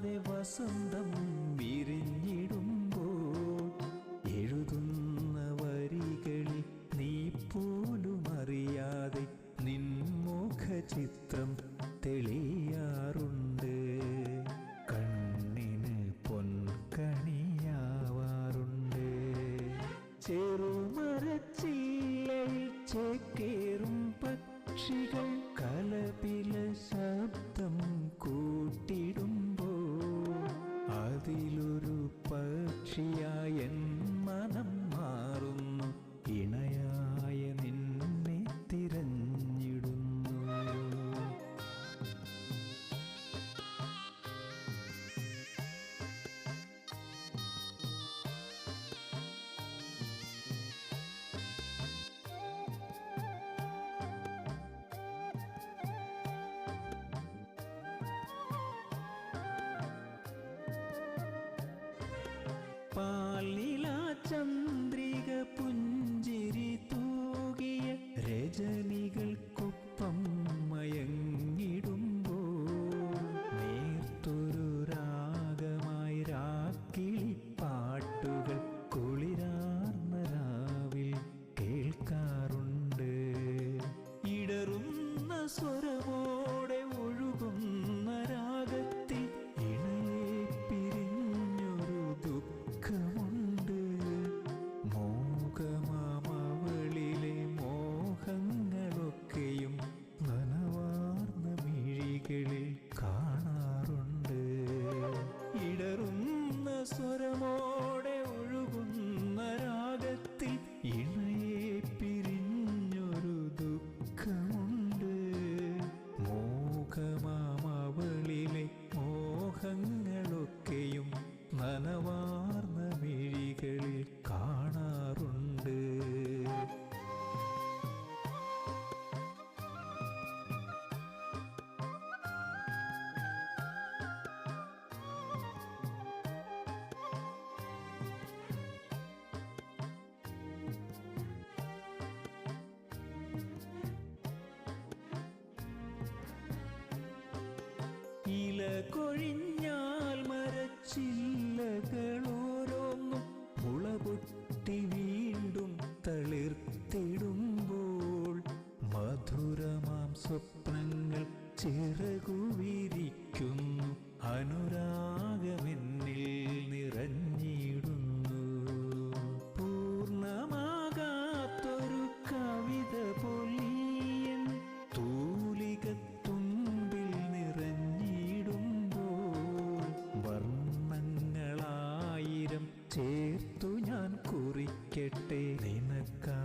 അറിയാതെ വസന്തം വിരിഞ്ഞിടുമ്പോൾ എഴുതുന്ന വരികളിൽ നീ പോലും അറിയാതെ നിൻമുഖ ചിത്രം തെളിയാറുണ്ട്. കണ്ണിന് പൊൻകണിയാവാറുണ്ട്. ചെറുമരച്ചില്ലയിൽ ചേക്കേറും പക്ഷികൾ tinha രജനികൾക്കൊപ്പം സ്വപ്നങ്ങൾ ചിറകുവിരിക്കുന്നു. അനുരാഗമെന്നിൽ നിറഞ്ഞിടുന്നു. പൂർണമാകാത്തൊരു കവിത പൊലിയൻ തൂലികത്തുമ്പിൽ നിറഞ്ഞിടുമ്പോൾ വർണങ്ങളായിരം ചേർത്തു ഞാൻ കുറിക്കട്ടെ. നിനക്കാ